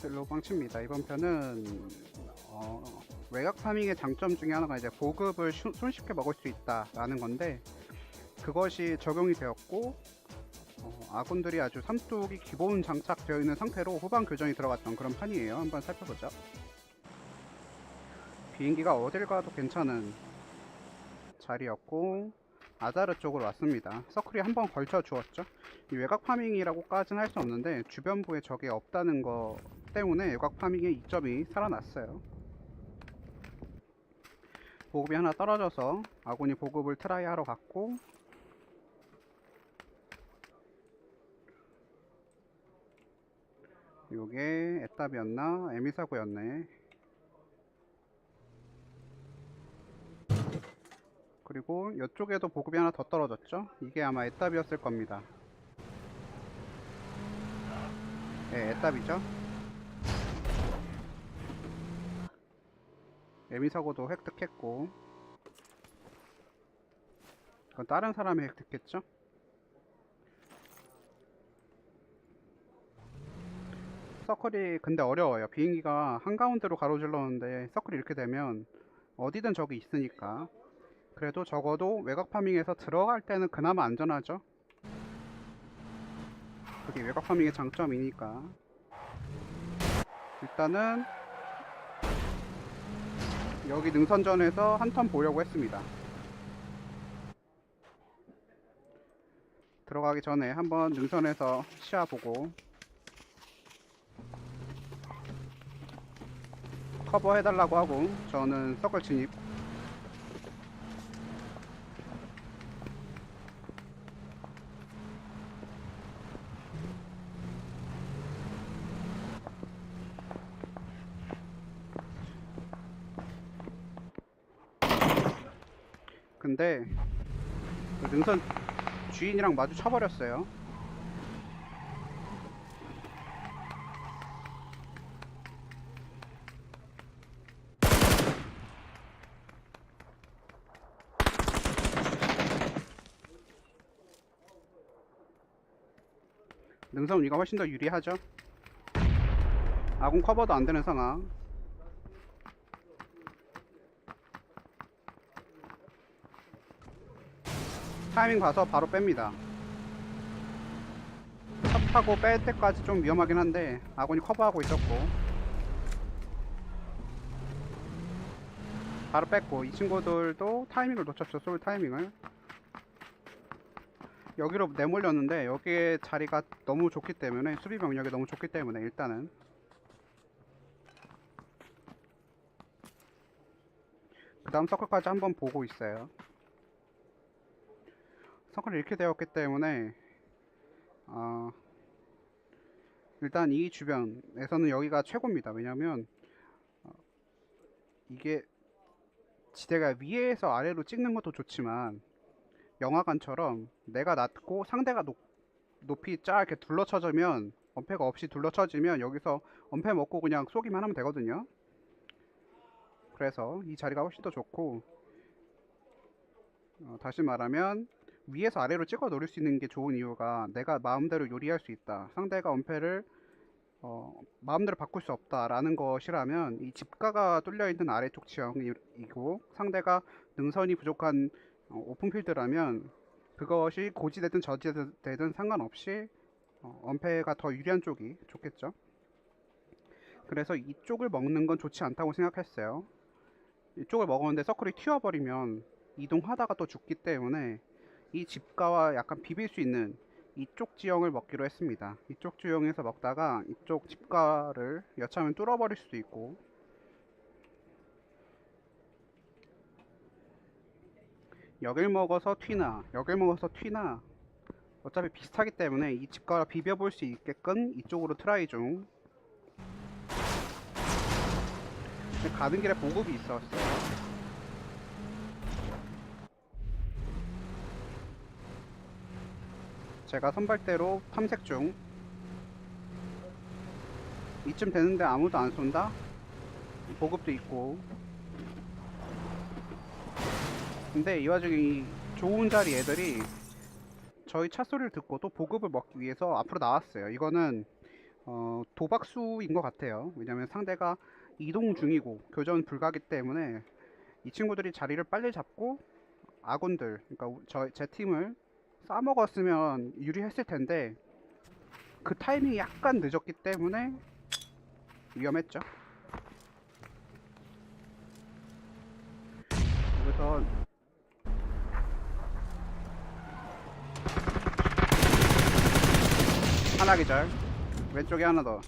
셀로방치입니다. 이번 편은 어, 외곽 파밍의 장점 중에 하나가 이제 보급을 쉬- 손쉽게 먹을 수 있다라는 건데 그것이 적용이 되었고 어, 아군들이 아주 삼뚝이 기본 장착되어 있는 상태로 후방 교전이 들어갔던 그런 판이에요. 한번 살펴보죠. 비행기가 어딜 가도 괜찮은 자리였고 아자르 쪽으로 왔습니다. 서클이 한 번 걸쳐 주었죠. 이 외곽 파밍이라고까지는 할 수 없는데 주변부에 적이 없다는 거 때문에 외곽 파밍의 이점이 살아났어요. 보급이 하나 떨어져서 아군이 보급을 트라이 하러 갔고 요게 애답이었나? 에미사고였네. 그리고 이쪽에도 보급이 하나 더 떨어졌죠? 이게 아마 애답이었을 겁니다. 네, 애답이죠? 에미사고도 획득했고 이건 다른 사람이 획득했죠? 서클이 근데 어려워요. 비행기가 한가운데로 가로질렀는데 서클이 이렇게 되면 어디든 적이 있으니까 그래도 적어도 외곽 파밍에서 들어갈 때는 그나마 안전하죠. 그게 외곽 파밍의 장점이니까. 일단은 여기 능선전에서 한 턴 보려고 했습니다. 들어가기 전에 한번 능선에서 시야 보고 커버 해달라고 하고 저는 서클 진입 근데 그 능선 주인이랑 마주 쳐버렸어요. 능선 우리가 훨씬 더 유리하죠? 아군 커버도 안 되는 상황 타이밍 봐서 바로 뺍니다. 차 타고 뺄 때까지 좀 위험하긴 한데 아군이 커버하고 있었고. 바로 뺐고 이 친구들도 타이밍을 놓쳤죠 쏠 타이밍을. 여기로 내몰렸는데 여기에 자리가 너무 좋기 때문에 수비 병력이 너무 좋기 때문에 일단은. 그 다음 서클까지 한번 보고 있어요 서클이 이렇게 되었기 때문에 어, 일단 이 주변에서는 여기가 최고입니다 왜냐면 어, 이게 지대가 위에서 아래로 찍는 것도 좋지만 영화관처럼 내가 낮고 상대가 높, 높이 쫙 이렇게 둘러쳐지면 엄폐가 없이 둘러쳐지면 여기서 엄폐 먹고 그냥 쏘기만 하면 되거든요. 그래서 이 자리가 훨씬 더 좋고 어, 다시 말하면 위에서 아래로 찍어 노릴 수 있는 게 좋은 이유가 내가 마음대로 요리할 수 있다. 상대가 엄폐를 어, 마음대로 바꿀 수 없다라는 것이라면 이 집가가 뚫려 있는 아래쪽 지형이고 상대가 능선이 부족한 어, 오픈필드라면 그것이 고지되든 저지되든 상관없이 어, 엄폐가 더 유리한 쪽이 좋겠죠. 그래서 이쪽을 먹는 건 좋지 않다고 생각했어요. 이쪽을 먹었는데 서클이 튀어버리면 이동하다가 또 죽기 때문에 이 집가와 약간 비빌 수 있는 이쪽 지형을 먹기로 했습니다. 이쪽 지형에서 먹다가 이쪽 집가를 여차하면 뚫어버릴 수도 있고. 여길 먹어서 튀나 여길 먹어서 튀나. 어차피 비슷하기 때문에 이 집가를 비벼볼 수 있게끔 이쪽으로 트라이 중. 가는 길에 보급이 있었어요 제가 선발대로 탐색 중 이쯤 되는데 아무도 안 쏜다? 보급도 있고 근데 이 와중에 이 좋은 자리 애들이 저희 차 소리를 듣고 또 보급을 먹기 위해서 앞으로 나왔어요. 이거는 어, 도박수인 것 같아요. 왜냐면 상대가 이동 중이고 교전 불가기 때문에 이 친구들이 자리를 빨리 잡고 아군들, 그러니까 저 제 팀을 싸먹었으면 유리했을 텐데 그 타이밍이 약간 늦었기 때문에 위험했죠. 그래서 하나 기절. 왼쪽에 하나 더.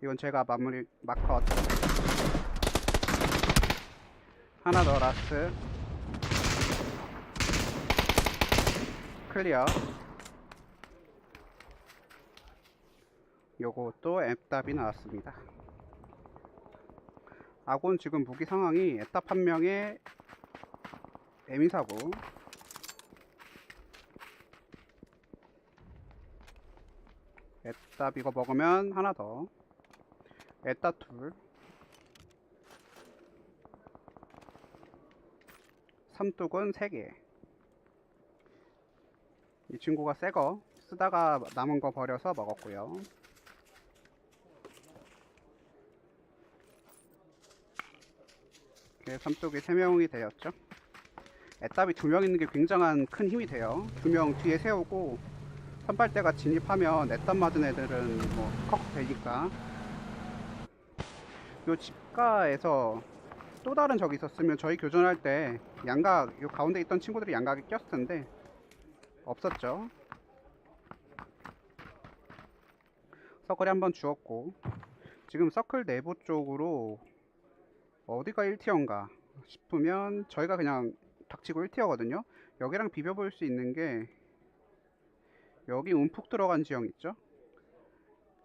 이건 제가 마무리 마커 하나 더 라스 클리어. 요것도 앱답이 나왔습니다. 아군 지금 무기 상황이 앱답 한 명에 에미사고. 앱답 이거 먹으면 하나 더. 앱답 둘. 삼뚝은 3개 이 친구가 새거 쓰다가 남은 거 버려서 먹었고요. 이렇게 삼뚝이 3명이 되었죠. 애답이 2명 있는 게 굉장한 큰 힘이 돼요. 2명 뒤에 세우고 선발대가 진입하면 애답 맞은 애들은 뭐컥 되니까. 요 집가에서 또 다른 적이 있었으면 저희 교전할 때 양각 요 가운데 있던 친구들이 양각에 꼈을 텐데 없었죠. 서클이 한번 주었고 지금 서클 내부 쪽으로 어디가 1티어인가 싶으면 저희가 그냥 닥치고 1티어거든요. 여기랑 비벼볼 수 있는 게 여기 움푹 들어간 지형 있죠?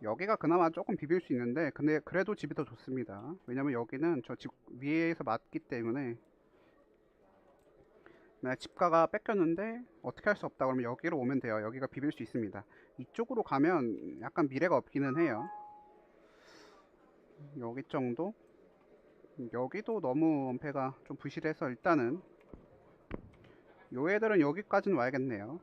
여기가 그나마 조금 비빌 수 있는데 근데 그래도 집이 더 좋습니다. 왜냐면 여기는 저 집 위에서 맞기 때문에 나 집가가 뺏겼는데 어떻게 할 수 없다. 그러면 여기로 오면 돼요. 여기가 비빌 수 있습니다. 이쪽으로 가면 약간 미래가 없기는 해요. 여기 정도? 여기도 너무 원패가 좀 부실해서 일단은 요 애들은 여기까지는 와야겠네요.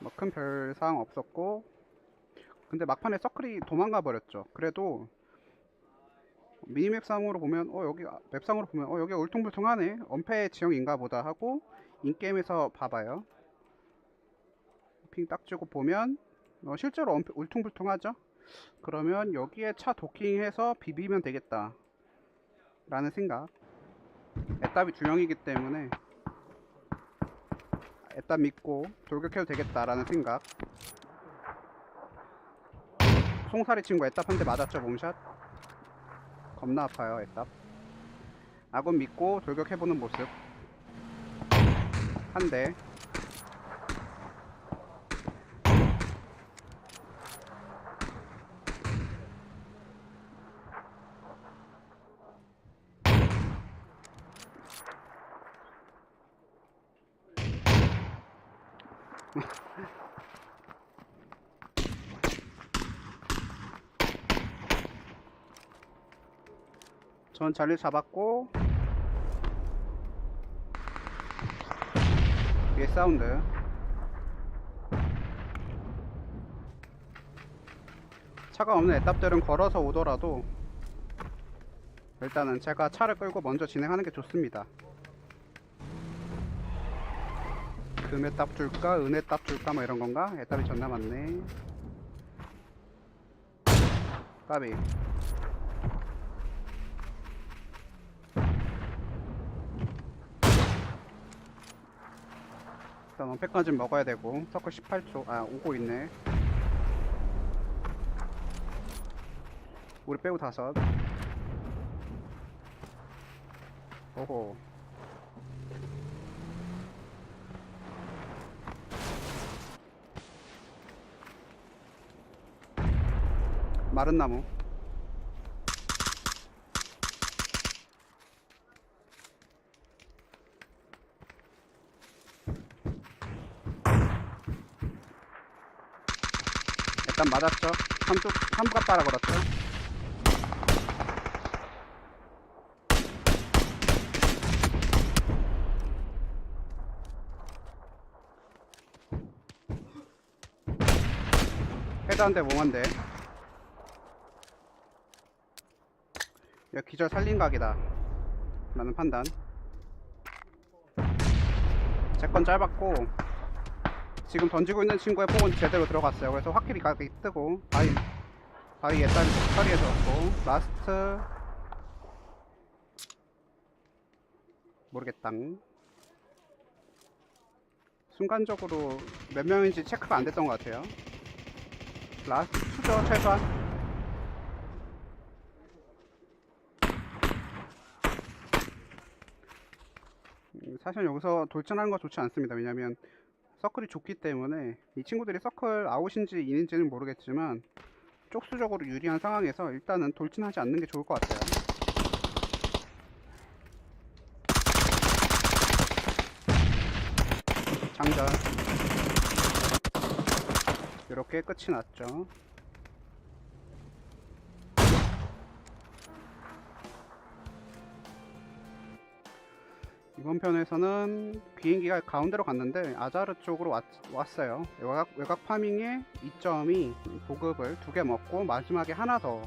뭐 큰 별사항 없었고. 근데 막판에 서클이 도망가 버렸죠. 그래도 미니맵 상으로 보면 어 여기 아, 맵상으로 보면 어 여기 울퉁불퉁하네. 엄폐 지형인가 보다 하고 인게임에서 봐봐요. 핑 딱 주고 보면 어, 실제로 엄폐, 울퉁불퉁하죠? 그러면 여기에 차 도킹해서 비비면 되겠다. 라는 생각. 애답이 두 명이기 때문에 애답 믿고 돌격해도 되겠다 라는 생각. 송사리 친구 애답 한 대 맞았죠 몸샷 겁나 아파요 애답 아군 믿고 돌격해보는 모습. 한대 전 자리를 잡았고 위에 사운드. 차가 없는 애답들은 걸어서 오더라도 일단은 제가 차를 끌고 먼저 진행하는 게 좋습니다. 금애답 줄까 은혜답 줄까 뭐 이런 건가? 애답이 존나 많네. 까비 일단 원팩까지 먹어야 되고 서클 18초 아 오고 있네. 우리 빼고 다섯. 오호. 마른 나무 맞았죠. 3쪽, 3부가 빨아 걸었죠. 해단대 몽한데. 야, 기절 살린 각이다. 라는 판단. 제 건 짧았고, 지금 던지고 있는 친구의 폭은 제대로 들어갔어요. 그래서 확실히 각이 뜨고 바위 바위 옛다리 처리해 줬고 라스트. 모르겠다 순간적으로 몇 명인지 체크가 안 됐던 것 같아요. 라스트 투죠 최소한. 음, 사실 여기서 돌진하는 거 좋지 않습니다. 왜냐면 서클이 좁기 때문에 이 친구들이 서클 아웃인지 인인지는 모르겠지만 쪽수적으로 유리한 상황에서 일단은 돌진하지 않는 게 좋을 것 같아요. 장전. 이렇게 끝이 났죠 이번 편에서는 비행기가 가운데로 갔는데 아자르 쪽으로 왔, 왔어요. 외곽, 외곽 파밍에 2점이 보급을 두 개 먹고 마지막에 하나 더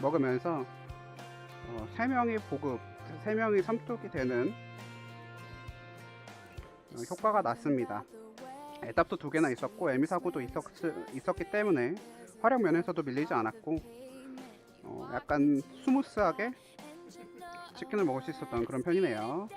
먹으면서 어, 3명이 보급 3명이 삼뚝이 되는 어, 효과가 났습니다. 에답도 두 개나 있었고 에미사고도 있었, 있었기 때문에 활용 면에서도 밀리지 않았고 어, 약간 스무스하게 치킨을 먹을 수 있었던 그런 편이네요